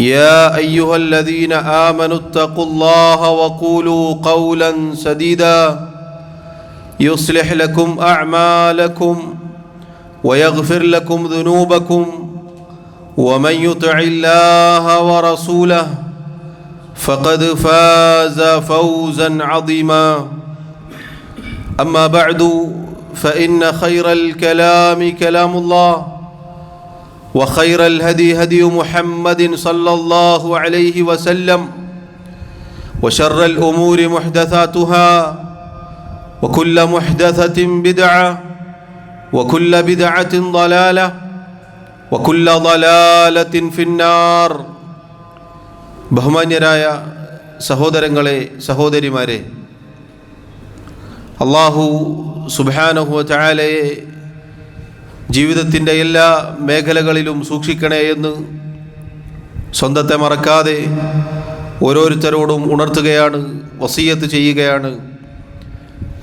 يا أيها الذين آمنوا اتقوا الله وقولوا قولا سديدا يصلح لكم أعمالكم ويغفر لكم ذنوبكم ومن يطع الله ورسوله فقد فاز فوزا عظيما أما بعد فإن خير الكلام كلام الله وخير الهدي هدي محمد صلى الله عليه وسلم وشر الامور محدثاتها وكل محدثه بدعه وكل بدعه ضلاله وكل ضلاله في النار ബഹുമാന്യരായ സഹോദരങ്ങളെ സഹോദരിമാരെ അള്ളാഹു സുബാനഹു ചായാലയെ ജീവിതത്തിന്റെ എല്ലാ മേഖലകളിലും സൂക്ഷിക്കണേ എന്ന് സ്വന്തത്തെ മറക്കാതെ ഓരോരുത്തരോടും ഉണർത്തുകയാണ് വസീയത്ത് ചെയ്യുകയാണ്.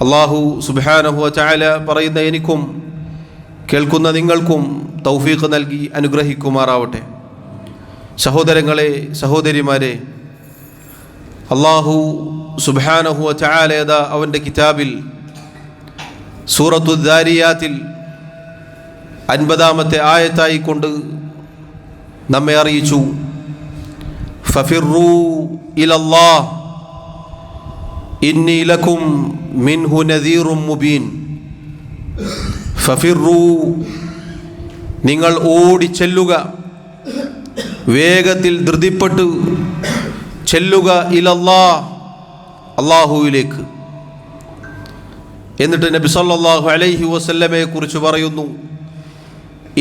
അള്ളാഹു സുബാനഹു ചായ പറയുന്ന എനിക്കും കേൾക്കുന്ന നിങ്ങൾക്കും തൗഫീഖ് നൽകി അനുഗ്രഹിക്കുമാറാവട്ടെ. സഹോദരങ്ങളെ സഹോദരിമാരെ അള്ളാഹു സുബാനഹു ചായാലേത അവന്റെ കിതാബിൽ സൂറത്തുദ്ദാരിയാത്തിൽ അൻപതാമത്തെ ആയത്തായി കൊണ്ട് നമ്മെ അറിയിച്ചു. ഫഫിറു ഇലല്ലാ ഇന്നി ലക്കും മിൻഹു മുബീൻ. നിങ്ങൾ വേഗത്തിൽ ധൃതിപ്പെട്ട് ചെല്ലുക ഇലല്ലാ അള്ളാഹുവിലേക്ക്. എന്നിട്ട് നബി സല്ലല്ലാഹു അലൈഹി വസല്ലമയെ കുറിച്ച് പറയുന്നു.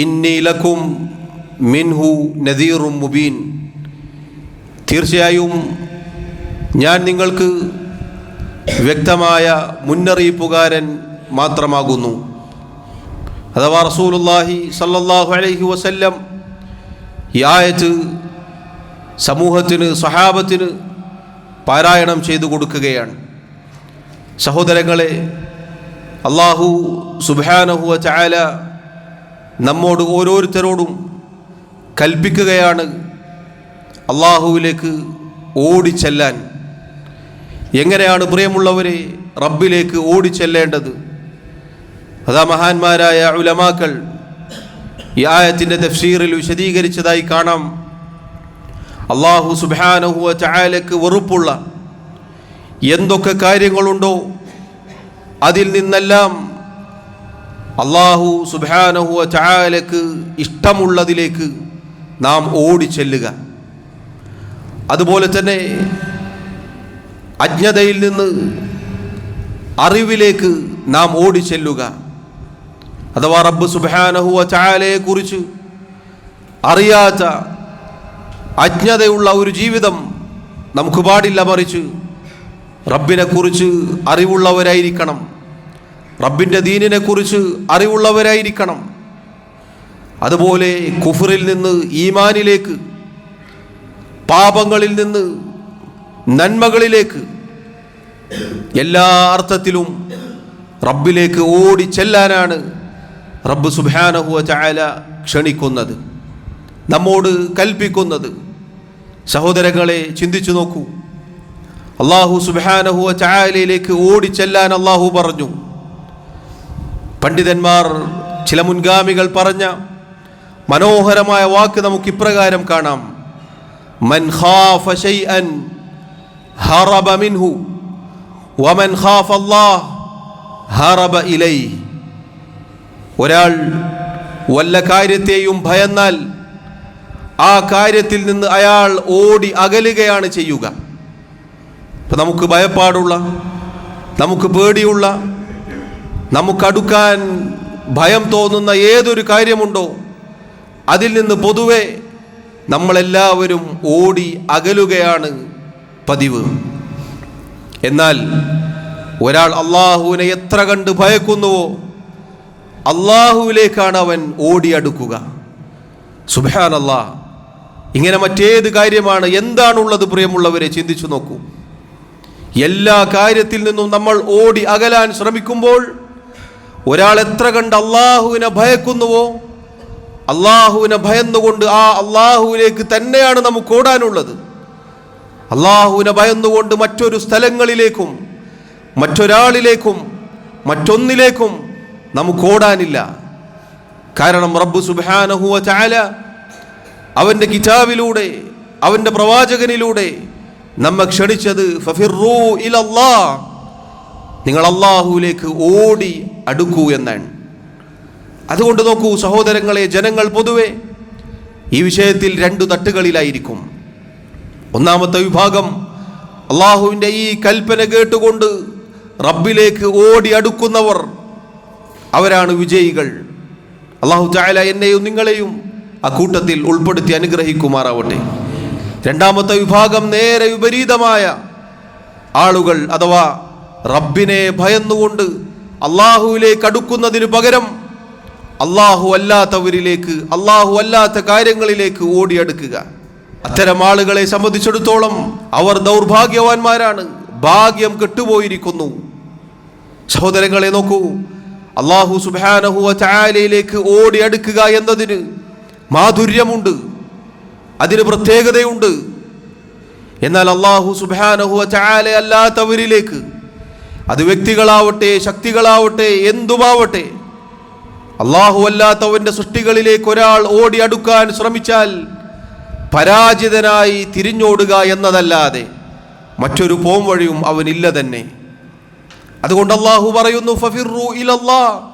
ഇന്നീലക്കും മിൻഹു നദീറും മുബീൻ. തീർച്ചയായും ഞാൻ നിങ്ങൾക്ക് വ്യക്തമായ മുന്നറിയിപ്പുകാരൻ മാത്രമാകുന്നു. അഥവാ റസൂലുല്ലാഹി സല്ലല്ലാഹു അലൈഹി വസല്ലം ഈ ആയത്ത് സമൂഹത്തിന് സഹാബത്തിന് പാരായണം ചെയ്തു കൊടുക്കുകയാണ്. സഹോദരങ്ങളെ അള്ളാഹു സുബാനഹുവ ചായാല നമ്മോട് ഓരോരുത്തരോടും കൽപ്പിക്കുകയാണ് അള്ളാഹുവിലേക്ക് ഓടിച്ചെല്ലാൻ. എങ്ങനെയാണ് പ്രിയമുള്ളവരെ റബ്ബിലേക്ക് ഓടിച്ചെല്ലേണ്ടത്? അതാ മഹാന്മാരായ ഉലമാക്കൾ ഈ ആയത്തിന്റെ തഫ്സീറിൽ വിശദീകരിച്ചതായി കാണാം. അള്ളാഹു സുബാനഹുവ ചായാലക്ക് വെറുപ്പുള്ള എന്തൊക്കെ കാര്യങ്ങളുണ്ടോ അതിൽ നിന്നെല്ലാം അള്ളാഹു സുബാനഹുവ ചായാലക്ക് ഇഷ്ടമുള്ളതിലേക്ക് നാം ഓടിച്ചെല്ലുക അതുപോലെ തന്നെ അജ്ഞതയിൽ നിന്ന് അറിവിലേക്ക് നാം ഓടിച്ചെല്ലുക അഥവാ റബ്ബ് സുബാനഹുവ ചായാലയെക്കുറിച്ച് അറിയാത്ത അജ്ഞതയുള്ള ഒരു ജീവിതം നമുക്ക് പാടില്ല മറിച്ച് റബ്ബിനെക്കുറിച്ച് അറിവുള്ളവരായിരിക്കണം. റബ്ബിന്റെ ദീനിനെ കുറിച്ച് അറിവുള്ളവരായിരിക്കണം. അതുപോലെ കുഫറിൽ നിന്ന് ഈമാനിലേക്ക് പാപങ്ങളിൽ നിന്ന് നന്മകളിലേക്ക് എല്ലാ അർത്ഥത്തിലും റബ്ബിലേക്ക് ഓടി ചെല്ലാനാണ് റബ്ബ് സുബാനഹുവ ചായാല ക്ഷണിക്കുന്നത് നമ്മോട് കൽപ്പിക്കുന്നത്. സഹോദരങ്ങളെ ചിന്തിച്ചു നോക്കൂ. അള്ളാഹു സുബാനഹുവ ചായാലയിലേക്ക് ഓടി ചെല്ലാൻ അള്ളാഹു പറഞ്ഞു. പണ്ഡിതന്മാർ ചില മുൻഗാമികൾ പറഞ്ഞ മനോഹരമായ വാക്ക് നമുക്ക് ഇപ്രകാരം കാണാം. മൻ ഖാഫ ശൈഅൻ ഹറബ മിൻഹു ഖാഫ അല്ലാഹ് ഹറബ ഒരാൾ വല്ല കാര്യത്തെയും ഭയന്നാൽ ആ കാര്യത്തിൽ നിന്ന് അയാൾ ഓടി അകലുകയാണ് ചെയ്യുക. ഇപ്പം നമുക്ക് ഭയപ്പാടുള്ള നമുക്ക് പേടിയുള്ള നമുക്കടുക്കാൻ ഭയം തോന്നുന്ന ഏതൊരു കാര്യമുണ്ടോ അതിൽ നിന്ന് പൊതുവെ നമ്മളെല്ലാവരും ഓടി അകലുകയാണ് പതിവ്. എന്നാൽ ഒരാൾ അള്ളാഹുവിനെ എത്ര കണ്ട് ഭയക്കുന്നുവോ അള്ളാഹുവിലേക്കാണ് അവൻ ഓടിയടുക്കുക. സുബാൻ അള്ളാഹ് ഇങ്ങനെ മറ്റേത് കാര്യമാണ് എന്താണുള്ളത് പ്രിയമുള്ളവരെ ചിന്തിച്ചു നോക്കൂ. എല്ലാ കാര്യത്തിൽ നിന്നും നമ്മൾ ഓടി അകലാൻ ശ്രമിക്കുമ്പോൾ ഒരാൾ എത്ര കണ്ട് അള്ളാഹുവിനെ ഭയക്കുന്നുവോ? അള്ളാഹുവിനെ ഭയന്നുകൊണ്ട് ആ അള്ളാഹുവിലേക്ക് തന്നെയാണ് നമുക്ക് ഓടാനുള്ളത്. അള്ളാഹുവിനെ ഭയന്നുകൊണ്ട് മറ്റൊരു സ്ഥലങ്ങളിലേക്കും മറ്റൊരാളിലേക്കും മറ്റൊന്നിലേക്കും നമുക്ക് ഓടാനില്ല. കാരണം റബ്ബു സുബാനഹുവ ചാല അവന്റെ കിതാബിലൂടെ അവന്റെ പ്രവാചകനിലൂടെ നമ്മെ ക്ഷണിച്ചത് ഫഫിറൂ ഇലല്ലാ. നിങ്ങൾ അള്ളാഹുവിലേക്ക് ഓടി അടുക്കൂ എന്നാണ്. അതുകൊണ്ട് നോക്കൂ സഹോദരങ്ങളെ ജനങ്ങൾ പൊതുവെ ഈ വിഷയത്തിൽ രണ്ടു തട്ടുകളിലായിരിക്കും. ഒന്നാമത്തെ വിഭാഗം അള്ളാഹുവിന്റെ ഈ കൽപ്പന കേട്ടുകൊണ്ട് റബ്ബിലേക്ക് ഓടി അടുക്കുന്നവർ അവരാണ് വിജയികൾ. അള്ളാഹു ചായാല എന്നെയും നിങ്ങളെയും ആ കൂട്ടത്തിൽ ഉൾപ്പെടുത്തി അനുഗ്രഹിക്കുമാറാവട്ടെ. രണ്ടാമത്തെ വിഭാഗം നേരെ വിപരീതമായ ആളുകൾ അഥവാ റബ്ബിനെ ഭയന്നുകൊണ്ട് അള്ളാഹുവിലേക്ക് അടുക്കുന്നതിന് പകരം അള്ളാഹു അല്ലാത്തവരിലേക്ക് അള്ളാഹു അല്ലാത്ത കാര്യങ്ങളിലേക്ക് ഓടിയെടുക്കുക. അത്തരം ആളുകളെ സംബന്ധിച്ചിടത്തോളം അവർ ദൗർഭാഗ്യവാന്മാരാണ്. ഭാഗ്യം കെട്ടുപോയിരിക്കുന്നു. സഹോദരങ്ങളെ നോക്കൂ. അള്ളാഹു സുബാനഹുവ ചായാലയിലേക്ക് ഓടിയെടുക്കുക എന്നതിന് മാധുര്യമുണ്ട്. അതിന് പ്രത്യേകതയുണ്ട്. എന്നാൽ അള്ളാഹു സുബാനഹുവ ചായാല അല്ലാത്തവരിലേക്ക് അത് വ്യക്തികളാവട്ടെ ശക്തികളാവട്ടെ എന്തുമാവട്ടെ. അള്ളാഹു അല്ലാത്തവന്റെ സൃഷ്ടികളിലേക്ക് ഒരാൾ ഓടി അടുക്കാൻ ശ്രമിച്ചാൽ പരാജിതനായി തിരിഞ്ഞോടുക എന്നതല്ലാതെ മറ്റൊരു പോം വഴിയും അവനില്ല തന്നെ. അതുകൊണ്ട് അള്ളാഹു പറയുന്നു ഫഫിറു ഇലല്ലാ.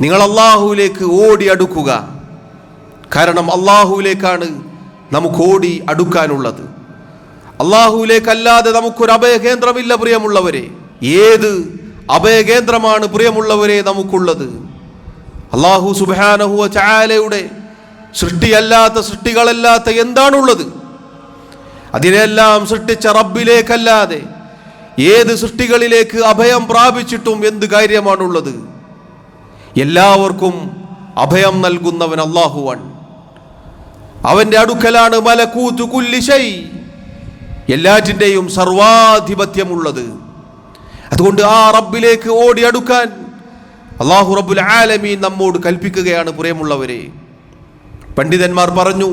നിങ്ങൾ അള്ളാഹുവിലേക്ക് ഓടി അടുക്കുക. കാരണം അള്ളാഹുവിലേക്കാണ് നമുക്ക് ഓടി അടുക്കാനുള്ളത്. അള്ളാഹുവിലേക്കല്ലാതെ നമുക്കൊരു അഭയകേന്ദ്രമില്ല പ്രിയമുള്ളവരെ. ഏത് അഭയകേന്ദ്രമാണ് പ്രിയമുള്ളവരെ നമുക്കുള്ളത്? അള്ളാഹു സുബാനഹുവ ചായാലയുടെ സൃഷ്ടിയല്ലാത്ത സൃഷ്ടികളല്ലാത്ത എന്താണുള്ളത്? അതിനെല്ലാം സൃഷ്ടിച്ച റബ്ബിലേക്കല്ലാതെ ഏത് സൃഷ്ടികളിലേക്ക് അഭയം പ്രാപിച്ചിട്ടും എന്ത് കാര്യമാണുള്ളത്? എല്ലാവർക്കും അഭയം നൽകുന്നവൻ അള്ളാഹുവൻ അവന്റെ അടുക്കലാണ് മലക്കൂത്തു കുല്ലിശൈ എല്ലാറ്റിന്റെയും സർവാധിപത്യമുള്ളത്. അതുകൊണ്ട് ആ റബ്ബിലേക്ക് ഓടി അടുക്കാൻ അള്ളാഹു റബ്ബുൽ ആലമീൻ നമ്മോട് കൽപ്പിക്കുകയാണ് പുറമുള്ളവരെ പണ്ഡിതന്മാർ പറഞ്ഞു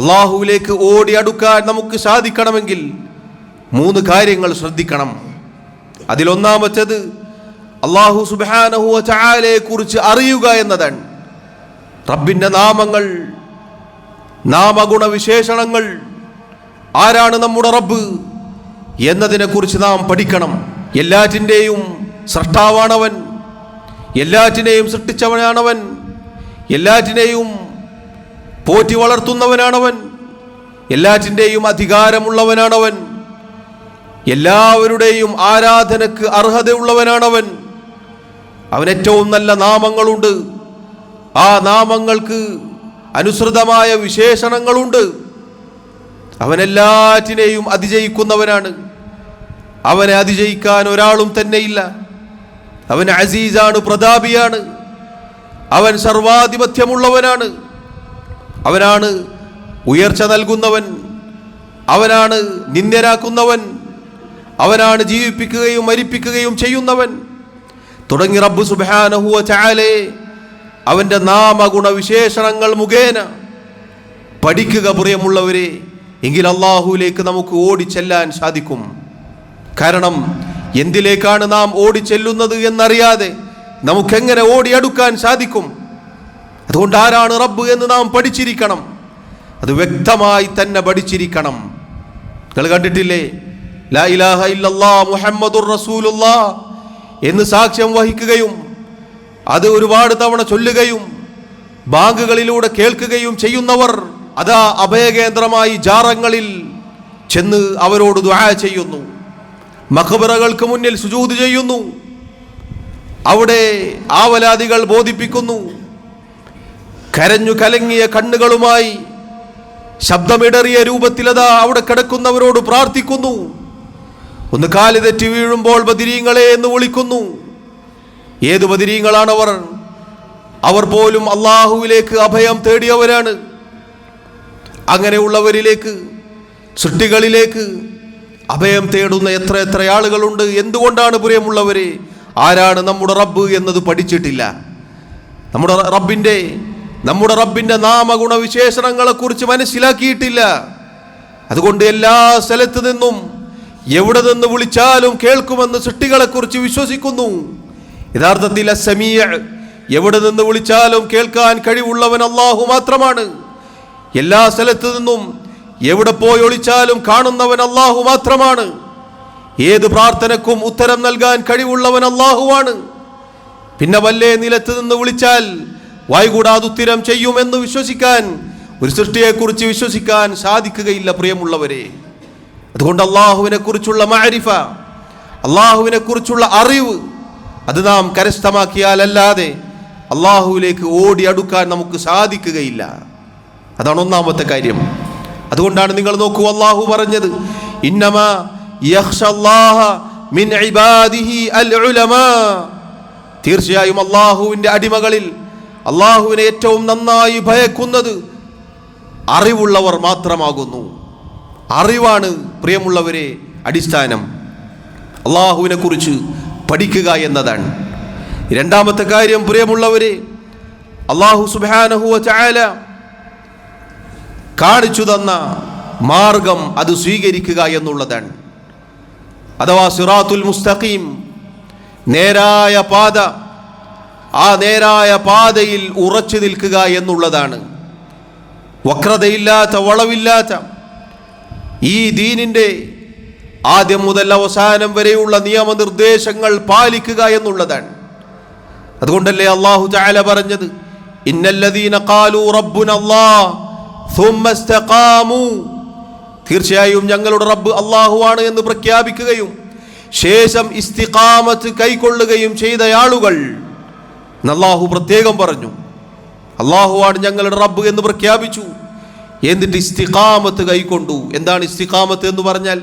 അള്ളാഹുവിലേക്ക് ഓടി അടുക്കാൻ നമുക്ക് സാധിക്കണമെങ്കിൽ മൂന്ന് കാര്യങ്ങൾ ശ്രദ്ധിക്കണം. അതിലൊന്നാമത്തത് അള്ളാഹു സുബാനഹുവ ചായാലയെ കുറിച്ച് അറിയുക എന്നതാണ്. റബ്ബിന്റെ നാമങ്ങൾ നാമഗുണവിശേഷണങ്ങൾ ആരാണ് നമ്മുടെ റബ്ബ്? എന്നതിനെക്കുറിച്ച് നാം പഠിക്കണം. എല്ലാറ്റിന്റെയും സൃഷ്ടാവാണവൻ. എല്ലാറ്റിനെയും സൃഷ്ടിച്ചവനാണവൻ. എല്ലാറ്റിനെയും പോറ്റി വളർത്തുന്നവനാണവൻ. എല്ലാറ്റിന്റെയും അധികാരമുള്ളവനാണവൻ. എല്ലാവരുടെയും ആരാധനക്ക് അർഹതയുള്ളവനാണവൻ. അവൻ ഏറ്റവും നല്ല നാമങ്ങളുണ്ട്. ആ നാമങ്ങൾക്ക് അനുസൃതമായ വിശേഷണങ്ങളുണ്ട്. അവൻ എല്ലാറ്റിനെയും അതിജയിക്കുന്നവനാണ്. അവനെ അതിജയിക്കാൻ ഒരാളും തന്നെയില്ല. അവൻ അസീസാണ് പ്രതാപിയാണ്. അവൻ സർവാധിപത്യമുള്ളവനാണ്. അവനാണ് ഉയർച്ച നൽകുന്നവൻ. അവനാണ് നിന്ദ്യരാക്കുന്നവൻ. അവനാണ് ജീവിപ്പിക്കുകയും മരിപ്പിക്കുകയും ചെയ്യുന്നവൻ. തുടങ്ങി റബ്ബ് സുബാനഹുവ ചാലേ അവന്റെ നാമഗുണവിശേഷണങ്ങൾ മുഖേന പഠിക്കുക പ്രിയമുള്ളവരെ എങ്കിൽ അള്ളാഹുവിലേക്ക് നമുക്ക് ഓടിച്ചെല്ലാൻ സാധിക്കും. കാരണം എന്തിലേക്കാണ് നാം ഓടിച്ചെല്ലുന്നത് എന്നറിയാതെ നമുക്കെങ്ങനെ ഓടിയടുക്കാൻ സാധിക്കും? അതുകൊണ്ട് ആരാണ് റബ്ബ് എന്ന് നാം പഠിച്ചിരിക്കണം. അത് വ്യക്തമായി തന്നെ പഠിച്ചിരിക്കണം. നിങ്ങൾ കണ്ടിട്ടില്ലേ? ലാ ഇലാഹ ഇല്ലല്ലാ മുഹമ്മദുർ റസൂലുള്ള എന്ന് സാക്ഷ്യം വഹിക്കുകയും അത് ഒരുപാട് തവണ ചൊല്ലുകയും ബാങ്കുകളിലൂടെ കേൾക്കുകയും ചെയ്യുന്നവർ അതാ അഭയകേന്ദ്രമായി ജാറങ്ങളിൽ ചെന്ന് അവരോട് ദുആ ചെയ്യുന്നു. മഖബറകൾക്ക് മുന്നിൽ സുജൂത് ചെയ്യുന്നു. അവിടെ ആവലാദികൾ ബോധിപ്പിക്കുന്നു. കരഞ്ഞു കലങ്ങിയ കണ്ണുകളുമായി ശബ്ദമിടറിയ രൂപത്തിലതാ അവിടെ കിടക്കുന്നവരോട് പ്രാർത്ഥിക്കുന്നു. ഒന്ന് കാൽ തെറ്റി വീഴുമ്പോൾ ബദിരീങ്ങളെ എന്ന് വിളിക്കുന്നു. ഏത് ബദിരീങ്ങളാണവർ? അവർ പോലും അള്ളാഹുവിലേക്ക് അഭയം തേടിയവരാണ്. അങ്ങനെയുള്ളവരിലേക്ക് സൃഷ്ടികളിലേക്ക് അഭയം തേടുന്ന എത്ര എത്ര ആളുകളുണ്ട്. എന്തുകൊണ്ടാണ് പ്രിയമുള്ളവരെ? ആരാണ് നമ്മുടെ റബ്ബ് എന്നത് പഠിച്ചിട്ടില്ല. നമ്മുടെ റബ്ബിന്റെ നമ്മുടെ റബ്ബിന്റെ നാമഗുണവിശേഷണങ്ങളെക്കുറിച്ച് മനസ്സിലാക്കിയിട്ടില്ല. അതുകൊണ്ട് എല്ലാ സ്ഥലത്തു നിന്നും എവിടെ നിന്ന് വിളിച്ചാലും കേൾക്കുമെന്ന് സൃഷ്ടികളെക്കുറിച്ച് വിശ്വസിക്കുന്നു. യഥാർത്ഥത്തിൽ അസമീയ എവിടെ നിന്ന് വിളിച്ചാലും കേൾക്കാൻ കഴിവുള്ളവൻ അള്ളാഹു മാത്രമാണ്. എല്ലാ സ്ഥലത്തു നിന്നും എവിടെ പോയി ഒളിച്ചാലും കാണുന്നവൻ അള്ളാഹു മാത്രമാണ്. ഏത് പ്രാർത്ഥനക്കും ഉത്തരം നൽകാൻ കഴിവുള്ളവൻ അള്ളാഹുവാണ് പിന്നെ വല്ലേ നിലത്ത് നിന്ന് വിളിച്ചാൽ വായ്കൂടാതെ ഉത്തരം ചെയ്യുമെന്ന് വിശ്വസിക്കാൻ ഒരു സൃഷ്ടിയെക്കുറിച്ച് വിശ്വസിക്കാൻ സാധിക്കുകയില്ല പ്രിയമുള്ളവരെ. അതുകൊണ്ട് അള്ളാഹുവിനെ കുറിച്ചുള്ള മാരിഫ അള്ളാഹുവിനെ കുറിച്ചുള്ള അറിവ് അത് നാം കരസ്ഥമാക്കിയാലല്ലാതെ അള്ളാഹുവിലേക്ക് ഓടി അടുക്കാൻ നമുക്ക് സാധിക്കുകയില്ല. അതാണ് ഒന്നാമത്തെ കാര്യം. അതുകൊണ്ടാണ് നിങ്ങൾ നോക്കൂ അള്ളാഹു പറഞ്ഞത് ഇന്നമ മിൻ ഇബാദിഹി അൽ ഉലമാ തീർച്ചയായും അള്ളാഹുവിന്റെ അടിമകളിൽ അള്ളാഹുവിനെ ഏറ്റവും നന്നായി ഭയക്കുന്നത് അറിവുള്ളവർ മാത്രമാകുന്നു. അറിവാണ് പ്രിയമുള്ളവരെ അടിസ്ഥാനം. അള്ളാഹുവിനെ കുറിച്ച് പഠിക്കുക എന്നതാണ്. രണ്ടാമത്തെ കാര്യം പ്രിയമുള്ളവരെ അള്ളാഹു സുബാനഹുവ ചായാല കാണിച്ചു തന്ന മാർഗം അത് സ്വീകരിക്കുക എന്നുള്ളതാണ്. അഥവാ സിറാത്തുൽ മുസ്തഖീം നേരായ പാത ആ നേരായ പാതയിൽ ഉറച്ചു നിൽക്കുക എന്നുള്ളതാണ്. വക്രതയില്ലാത്ത വളവില്ലാത്ത ഈ ദീനിന്റെ ആദ്യം മുതൽ അവസാനം വരെയുള്ള നിയമനിർദ്ദേശങ്ങൾ പാലിക്കുക എന്നുള്ളതാണ്. അതുകൊണ്ടല്ലേ അള്ളാഹു ചായാല പറഞ്ഞത് ഇന്നല്ലദീന കാലു റബ്ബുനല്ലാ തീർച്ചയായും ഞങ്ങളുടെ റബ്ബ് അള്ളാഹുവാണ് എന്ന് പ്രഖ്യാപിക്കുകയും ശേഷം ഇസ്തിഖാമത്ത് കൈക്കൊള്ളുകയും ചെയ്ത ആളുകൾ അള്ളാഹു പ്രത്യേകം പറഞ്ഞു. അള്ളാഹുവാണ് ഞങ്ങളുടെ റബ്ബ് എന്ന് പ്രഖ്യാപിച്ചു. എന്നിട്ട് ഇസ്തിഖാമത്ത് കൈക്കൊണ്ടു? എന്താണ് ഇസ്തിഖാമത്ത് എന്ന് പറഞ്ഞാൽ?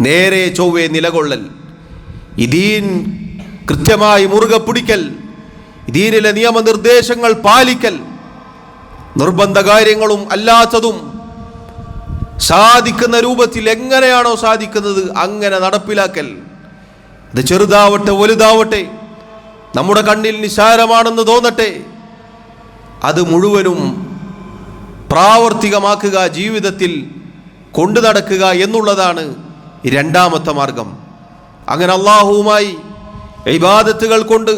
നേരെ ചൊവ്വേ നിലകൊള്ളൽ. ഇതീൻ കൃത്യമായി മുറുകെ പിടിക്കൽ. ഇതീനിലെ നിയമനിർദ്ദേശങ്ങൾ പാലിക്കൽ. നിർബന്ധ കാര്യങ്ങളും അല്ലാത്തതും സാധിക്കുന്ന രൂപത്തിൽ എങ്ങനെയാണോ സാധിക്കുന്നത് അങ്ങനെ നടപ്പിലാക്കൽ. അത് ചെറുതാവട്ടെ വലുതാവട്ടെ നമ്മുടെ കണ്ണിൽ നിസാരമാണെന്ന് തോന്നട്ടെ അത് മുഴുവനും പ്രാവർത്തികമാക്കുക ജീവിതത്തിൽ കൊണ്ടു നടക്കുക എന്നുള്ളതാണ് രണ്ടാമത്തെ മാർഗം. അങ്ങനെ അള്ളാഹുവുമായി ഇബാദത്തുകൾ കൊണ്ട്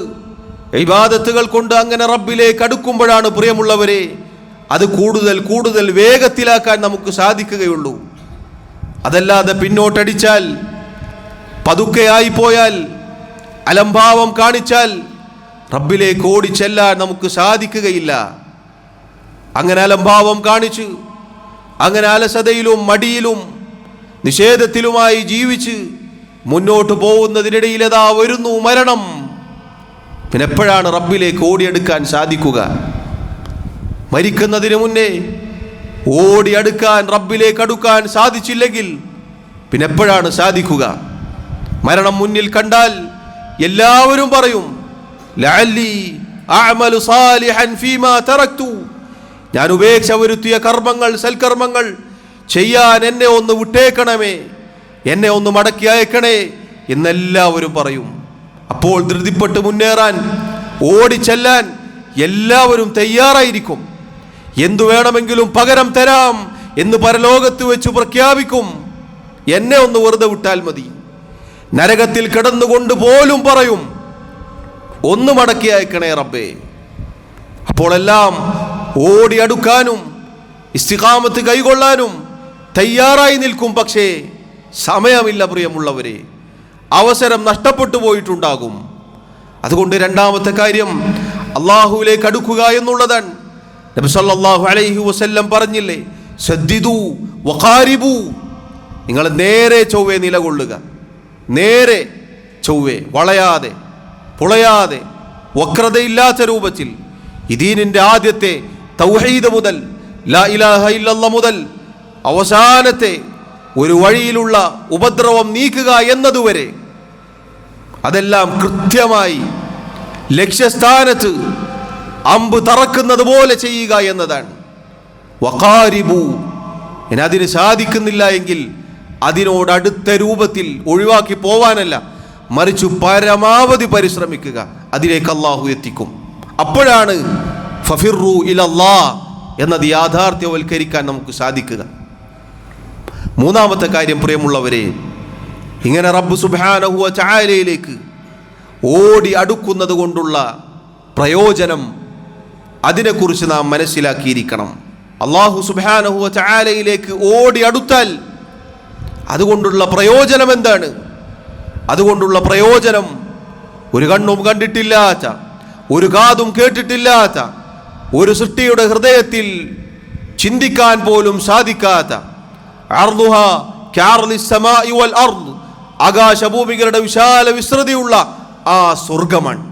ഇബാദത്തുകൾ കൊണ്ട് അങ്ങനെ റബ്ബിലേക്ക് അടുക്കുമ്പോഴാണ് പ്രിയമുള്ളവരെ അത് കൂടുതൽ കൂടുതൽ വേഗത്തിലാക്കാൻ നമുക്ക് സാധിക്കുകയുള്ളൂ. അതല്ലാതെ പിന്നോട്ടടിച്ചാൽ പതുക്കെയായി പോയാൽ അലംഭാവം കാണിച്ചാൽ റബ്ബിലേക്ക് ഓടിച്ചെല്ലാൻ നമുക്ക് സാധിക്കുകയില്ല. അങ്ങനെ അലംഭാവം കാണിച്ച് അങ്ങനെ അലസതയിലും മടിയിലും നിഷേധത്തിലുമായി ജീവിച്ച് മുന്നോട്ട് പോകുന്നതിനിടയിലതാ വരുന്നു മരണം. പിന്നെ എപ്പോഴാണ് റബ്ബിലേക്ക് ഓടിയെടുക്കാൻ സാധിക്കുക. മരിക്കുന്നതിന് മുന്നേ ഓടി അടുക്കാൻ റബ്ബിലേക്ക് അടുക്കാൻ സാധിച്ചില്ലെങ്കിൽ പിന്നെ എപ്പോഴാണ് സാധിക്കുക? മരണം മുന്നിൽ കണ്ടാൽ എല്ലാവരും പറയും ഞാൻ ഉപേക്ഷ വരുത്തിയ കർമ്മങ്ങൾ സൽക്കർമ്മങ്ങൾ ചെയ്യാൻ എന്നെ ഒന്ന് വിട്ടേക്കണമേ എന്നെ ഒന്ന് മടക്കി അയക്കണേ എന്നെല്ലാവരും പറയും. അപ്പോൾ ധൃതിപ്പെട്ട് മുന്നേറാൻ ഓടിച്ചെല്ലാൻ എല്ലാവരും തയ്യാറായിരിക്കും. എന്തു വേണമെങ്കിലും പകരം തരാം എന്ന് പരലോകത്ത് വെച്ച് പ്രഖ്യാപിക്കും. എന്നെ ഒന്ന് വെറുതെ വിട്ടാൽ മതി. നരകത്തിൽ കിടന്നുകൊണ്ട് പോലും പറയും ഒന്ന് മടക്കി അയക്കണേ റബ്ബേ. അപ്പോൾ എല്ലാം ഓടി അടുക്കാനും ഇസ്തിഖാമത്ത് കൈകൊള്ളാനും തയ്യാറായി നിൽക്കും. പക്ഷേ സമയമില്ല പ്രിയമുള്ളവരെ. അവസരം നഷ്ടപ്പെട്ടു പോയിട്ടുണ്ടാകും. അതുകൊണ്ട് രണ്ടാമത്തെ കാര്യം അള്ളാഹുവിലേക്ക് അടുക്കുക എന്നുള്ളതാണ്. നബി സല്ലല്ലാഹു അലൈഹി വസല്ലം പറഞ്ഞില്ലേ സദ്ദിദു വഖാരിബു. നിങ്ങൾ നേരെ ചൊവ്വേ നിലകൊള്ളുക. നേരെ ചൊവ്വേ വളയാതെ പുളയാതെ വക്രതയില്ലാത്ത രൂപത്തിൽ. ഇദീനിന്റെ ആദ്യത്തെ തൗഹീദ് മുതൽ ലാ ഇലാഹ മുതൽ അവസാനത്തെ ഒരു വഴിയിലുള്ള ഉപദ്രവം നീക്കുക എന്നതുവരെ അതെല്ലാം കൃത്യമായി ലക്ഷ്യസ്ഥാനത്ത് അമ്പ് തറക്കുന്നത് പോലെ ചെയ്യുക എന്നതാണ്. വക്കാരിബു ഇനി അതിന് സാധിക്കുന്നില്ല എങ്കിൽ അതിനോട് അടുത്ത രൂപത്തിൽ ഒഴിവാക്കി പോവാനല്ല മറിച്ചു പരമാവധി പരിശ്രമിക്കുക. അതിലേക്ക് അള്ളാഹു എത്തിക്കും. അപ്പോഴാണ് ഫഫിറു ഇലല്ലാ എന്നത് യാഥാർത്ഥ്യവൽക്കരിക്കാൻ നമുക്ക് സാധിക്കുക. മൂന്നാമത്തെ കാര്യം പ്രിയമുള്ളവരെ ഇങ്ങനെ റബ്ബ് സുബാനഹുവ ചായലയിലേക്ക് ഓടി അടുക്കുന്നത് കൊണ്ടുള്ള പ്രയോജനം അതിനെക്കുറിച്ച് നാം മനസ്സിലാക്കിയിരിക്കണം. അള്ളാഹു സുബാനഹുവ ഓടി അടുത്താൽ അതുകൊണ്ടുള്ള പ്രയോജനം എന്താണ്? അതുകൊണ്ടുള്ള പ്രയോജനം ഒരു കണ്ണും കണ്ടിട്ടില്ലാത്ത ഒരു കാതും കേട്ടിട്ടില്ലാത്ത ഒരു സൃഷ്ടിയുടെ ഹൃദയത്തിൽ ചിന്തിക്കാൻ പോലും സാധിക്കാത്ത ആകാശഭൂമികളുടെ വിശാല വിസ്തൃതിയുള്ള ആ സ്വർഗമാണ്